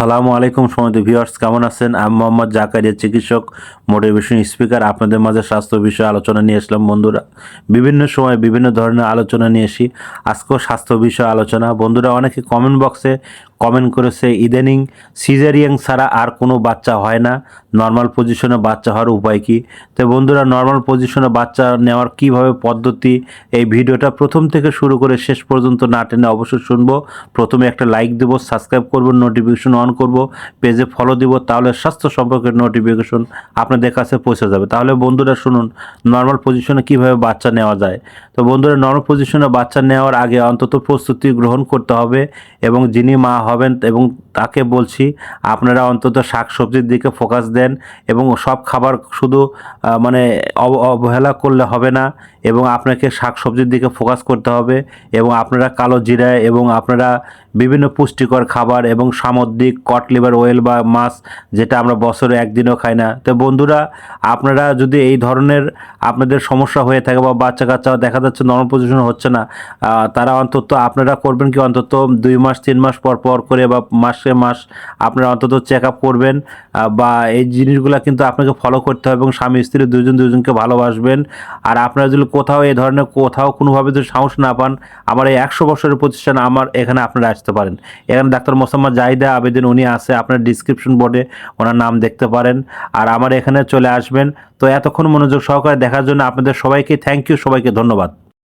আসসালামু আলাইকুম সময় ভিউয়ার্স, কেমন আছেন? আমি মোহাম্মদ জাকারিয়া, চিকিৎসক মোটিভেশন স্পিকার আপনাদের মাঝে স্বাস্থ্য বিষয়ে আলোচনা নিয়ে আসলাম। বন্ধুরা, বিভিন্ন সময় বিভিন্ন ধরনের আলোচনা নিয়ে আসি। আজকেও স্বাস্থ্য বিষয়ে আলোচনা। বন্ধুরা, অনেকে কমেন্ট বক্সে কমেন্ট করেছে, ইদানিং সিজারিয়াং ছাড়া আর কোনো বাচ্চা হয় না। নর্মাল পজিশনে বাচ্চা হওয়ার উপায় কি? তো বন্ধুরা নর্মাল পজিশনে বাচ্চা নেওয়ার কীভাবে পদ্ধতি? এই ভিডিওটা প্রথম থেকে শুরু করে শেষ পর্যন্ত না টেনে অবশ্যই শুনব। প্রথমে একটা লাইক দেবো সাবস্ক্রাইব করব নোটিফিকেশন অন করব, পেজে ফলো দিব, তাহলে স্বাস্থ্য সম্পর্কে নোটিফিকেশন আপনাদের কাছে পৌঁছে যাবে। তাহলে বন্ধুরা শুনুন নর্মাল পজিশনে কীভাবে বাচ্চা নেওয়া যায়? তো বন্ধুরা নর্মাল পজিশনে বাচ্চা নেওয়ার আগে অন্তত প্রস্তুতি গ্রহণ করতে হবে এবং যিনি মা হবেন এবং তাকে বলছি, আপনারা অন্তত শাক সবজির দিকে ফোকাস দেন এবং সব খাবার শুধু মানে অব- অবহেলা করলে হবে না এবং আপনাকে শাক সবজির দিকে ফোকাস করতে হবে এবং আপনারা কালো জিরা এবং আপনারা বিভিন্ন পুষ্টিকর খাবার এবং সামুদ্রিক কট লিভার ওয়েল বা মাছ যেটা আমরা বছরে একদিনও খাই না। তো বন্ধুরা, আপনারা যদি এই ধরনের আপনাদের সমস্যা হয়ে থাকে বা বাচ্চা কাচ্চা দেখা যাচ্ছে নর্মাল পজিশন হচ্ছে না তারা অন্তত আপনারা করবেন কি অন্তত দুই মাস, তিন মাস পর পর করে বা মাসে মাস আপনারা অন্তত চেক আপ করবেন বা এই জিনিসগুলো কিন্তু আপনাকে ফলো করতে হবে এবং স্বামী স্ত্রী দুজন দুজনকে ভালোবাসবেন। আর আপনারা যদি কোথাও এই ধরনের কোথাও কোনোভাবে যদি সাহস না পান, আমার এই একশো বছরের প্রতিষ্ঠান আমার এখানে আপনারা আসতে পারেন। এখানে ডাক্তার মোসাম্মদ জাহিদা আবেদিন, উনি আছে আপনার ডিসক্রিপশন বোর্ডে ওনার নাম দেখতে পারেন। আর আমার এখানে চলে আসবেন। তো এতক্ষণ মনোযোগ সহকারে দেখার জন্য আপনাদের সবাইকে থ্যাংক ইউ সবাইকে ধন্যবাদ।